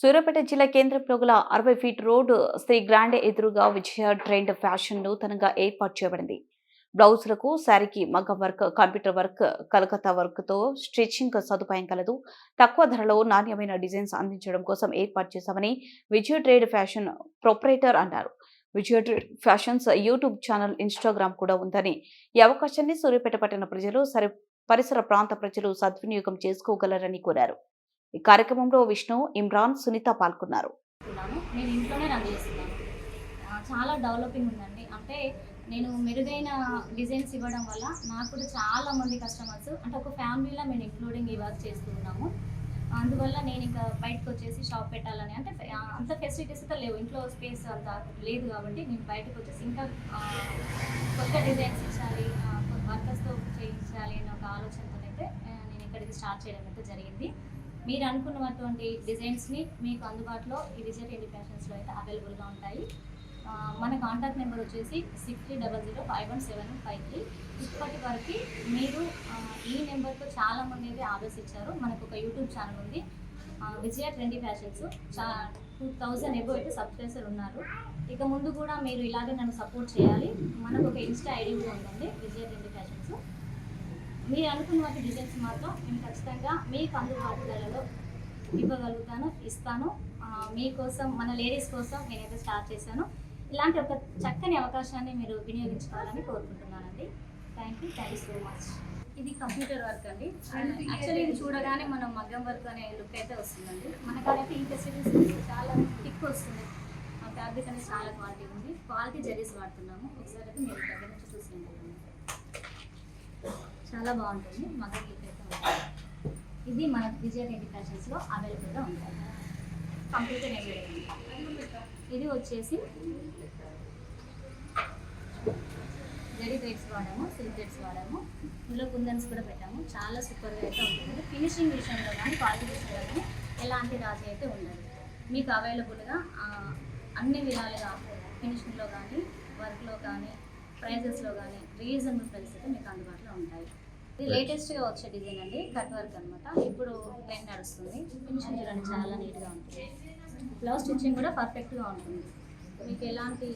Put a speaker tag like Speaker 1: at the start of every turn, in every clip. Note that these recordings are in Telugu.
Speaker 1: సూర్యాపేట జిల్లా కేంద్రంలో గల అరవై ఫీట్ రోడ్ శ్రీ గ్రాండ్ ఎదురుగా విజయ ట్రెండ్ ఫ్యాషన్ నూతనంగా ఏర్పాటు చేయబడింది. బ్లౌజులకు శారీకి మగ్గ వర్క్ కంప్యూటర్ వర్క్ కలకత్తా వర్క్తో స్టిచ్చింగ్ సదుపాయం కలదు. తక్కువ ధరలో నాణ్యమైన డిజైన్స్ అందించడం కోసం ఏర్పాటు చేశామని విజయ ట్రేడ్ ఫ్యాషన్ ప్రొపరేటర్ అన్నారు. Vijaya trade fashions YouTube channel Instagram కూడా ఉందని. ఈ అవకాశాన్ని సూర్యాపేట పట్టణ ప్రజలు సరి పరిసర ప్రాంత ప్రజలు సద్వినియోగం చేసుకోగలరని కోరారు. ఈ కార్యక్రమంలో విష్ణు ఇమ్రాన్ సునీత పాల్గొన్నారు.
Speaker 2: నేను ఇంట్లోనే రన్ చేస్తున్నాను. చాలా డెవలపింగ్ ఉందండి. అంటే నేను మెరుగైన డిజైన్స్ ఇవ్వడం వల్ల నాకు కూడా చాలా మంది కస్టమర్స్ అంటే ఒక ఫ్యామిలీలో మేము ఇంక్లూడింగ్ ఈ వర్క్ చేస్తూ ఉన్నాము. అందువల్ల నేను ఇంకా బయటకు వచ్చేసి షాప్ పెట్టాలని అంటే అంత ఫెసిలిటీస్ అయితే లేవు. ఇంట్లో స్పేస్ అంత లేదు కాబట్టి నేను బయటకు వచ్చేసి ఇంకా కొత్త డిజైన్స్ ఇచ్చాలి వర్కర్స్తో చేయించాలి అనే ఒక ఆలోచనతో అయితే నేను ఇక్కడికి స్టార్ట్ చేయడం అయితే జరిగింది. మీరు అనుకున్నటువంటి డిజైన్స్ని మీకు అందుబాటులో ఈ విజయ్ టెలి ఫ్యాషన్స్లో అయితే అవైలబుల్గా ఉంటాయి. మన కాంటాక్ట్ నెంబర్ వచ్చేసి six three double zero five one seven five three ఇప్పటి వరకు మీరు ఈ నెంబర్తో చాలామంది అయితే ఆర్డర్స్ ఇచ్చారు. మనకు ఒక యూట్యూబ్ ఛానల్ ఉంది. విజయ ట్రెండీ ఫ్యాషన్స్ చా టూ థౌజండ్ ఎబో అయితే సబ్స్క్రైబర్ ఉన్నారు. ఇక ముందు కూడా మీరు ఇలాగే నన్ను సపోర్ట్ చేయాలి. మనకు ఒక ఇన్స్టా ఐడి కూడా ఉంటుంది విజయ ట్రెండీ మీరు అనుకున్నటువంటి డిజైన్స్ మాత్రం నేను ఖచ్చితంగా మీకు అందుబాటు ధరలో ఇవ్వగలుగుతాను ఇస్తాను. మీకోసం మన లేడీస్ కోసం నేనైతే స్టార్ట్ చేశాను. ఇలాంటి ఒక చక్కని అవకాశాన్ని మీరు వినియోగించుకోవాలని కోరుకుంటున్నానండి. Thank you thank you so much ఇది కంప్యూటర్ వర్క్ అండి. యాక్చువల్లీ ఇది చూడగానే మనం మగ్గం వర్క్ అనే లుక్ అయితే వస్తుందండి. మనకాడైతే ఈ ఫెసిలిటీస్ చాలా థిక్ వస్తుంది. ఫ్యాబ్రిక్ అనేది చాలా క్వాలిటీ ఉంది. క్వాలిటీ జరీస్ వాడుతున్నాము. ఒకసారి అయితే మీరు దగ్గర చాలా బాగుంటుంది. మగ లుక్ అయితే ఇది మన విజయ రెడ్డి అవైలబుల్గా ఉంటాయి. కంప్లీట్ ఇది వచ్చేసి జరీ థ్రెడ్స్ వాడాము సిల్క్ థ్రెడ్స్ వాడాము ఇందులో కుందన్స్ కూడా పెట్టాము. చాలా సూపర్గా అయితే ఉంటుంది. ఫినిషింగ్ విషయంలో కానీ క్వాలిటీ విషయంలో కానీ ఎలాంటి రాజీ అయితే ఉండదు. మీకు అవైలబుల్గా అన్ని విధాలుగా ఫినిషింగ్లో కానీ వర్క్లో కానీ ప్రైజెస్లో కానీ రీజనబుల్ ప్రైస్ అయితే మీకు అందుబాటులో ఉంటాయి. ఇది లేటెస్ట్గా వచ్చే డిజైన్ అండి కట్ వర్క్ అనమాట ఇప్పుడు ట్రెండ్ నడుస్తుంది. ఫినిషింగ్ చూడండి చాలా నీట్గా ఉంటుంది. బ్లౌజ్ స్టిచ్చింగ్ కూడా పర్ఫెక్ట్గా ఉంటుంది. మీకు ఎలాంటి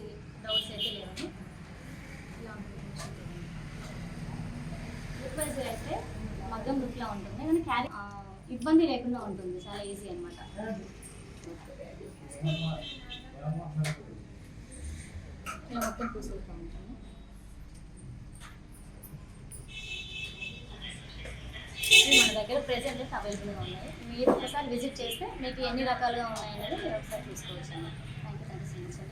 Speaker 2: డౌట్స్ అయితే లేవండి. ఇలా ఉంటుంది. లుక్ అయితే మగ్గం లుక్లా ఉంటుంది. కానీ క్యారీ ఇబ్బంది లేకుండా ఉంటుంది. చాలా ఈజీ అనమాట ఇలా మొత్తం పూసులుగా ఉంటుంది దగ్గర ప్రెజెంట్ అవైలబుల్గా ఉన్నాయి. మీరు ఒకసారి విజిట్ చేస్తే మీకు ఎన్ని రకాలుగా ఉన్నాయనేది మీరు ఒకసారి చూసుకోవచ్చు